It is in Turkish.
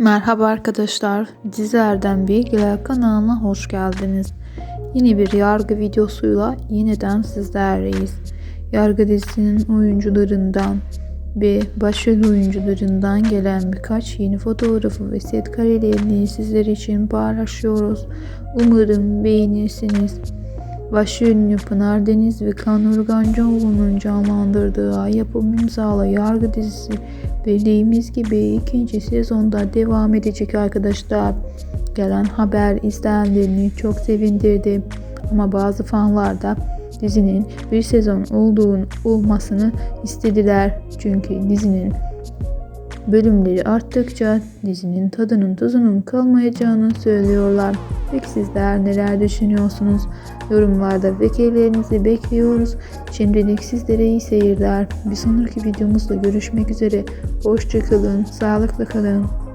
Merhaba arkadaşlar, Dizer'den Bilgiler kanalına hoş geldiniz. Yeni bir yargı videosuyla yeniden sizlerleyiz. Yargı dizisinin oyuncularından ve başrol oyuncularından gelen birkaç yeni fotoğrafı ve set karelerini sizler için paylaşıyoruz. Umarım beğenirsiniz. Başrolünü Pınar Deniz ve Kan Urgancıoğlu'nun canlandırdığı Ay Yapım imzalı Yargı dizisi bildiğimiz gibi ikinci sezonda devam edecek arkadaşlar. Gelen haber izleyenlerini çok sevindirdi. Ama bazı fanlar da dizinin bir sezon olduğunu olmasını istediler. Çünkü dizinin bölümleri arttıkça dizinin tadının tuzunun kalmayacağını söylüyorlar. Peki sizler neler düşünüyorsunuz? Yorumlarda fikirlerinizi bekliyoruz. Şimdilik sizlere iyi seyirler. Bir sonraki videomuzda görüşmek üzere. Hoşçakalın, sağlıklı kalın.